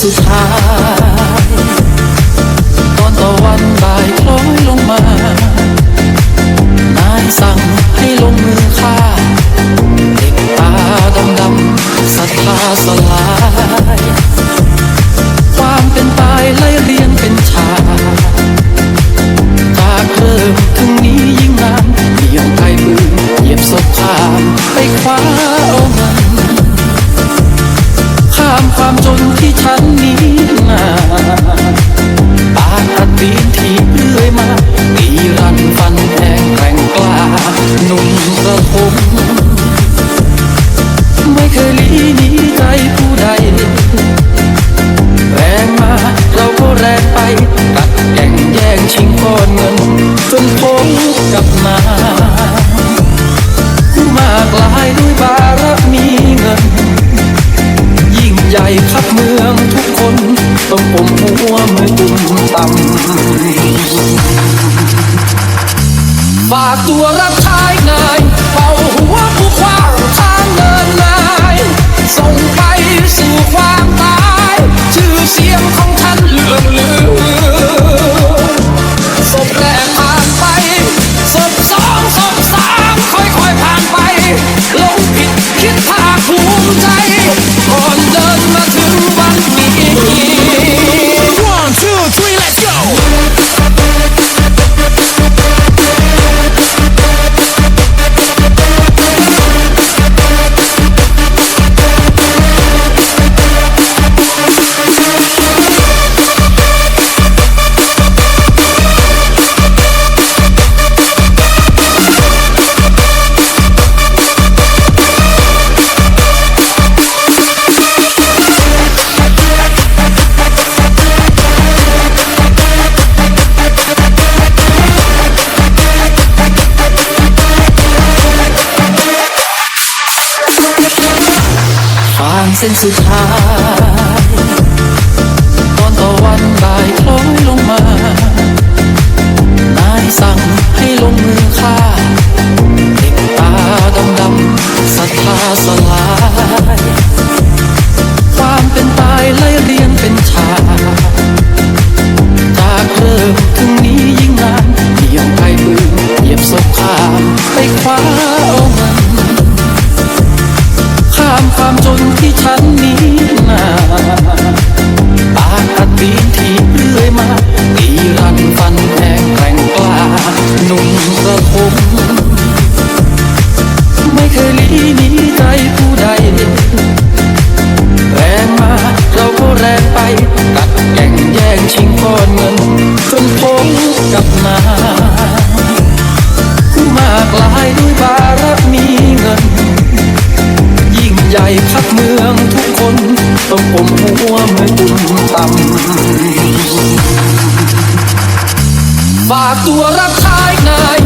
so high. ความจนที่ฉันมีมา ฝากตัวรับใช้งานางเส้นสุดท้ายตอนตะวันบ่ายคล้อยลงมา นายสั่งายด้วยบารมีเงิน ยิ่งใหญ่พักเมืองทุกคนต้องกลมหัวมือกุ่มต่ำฝากตัวรับใช้นาย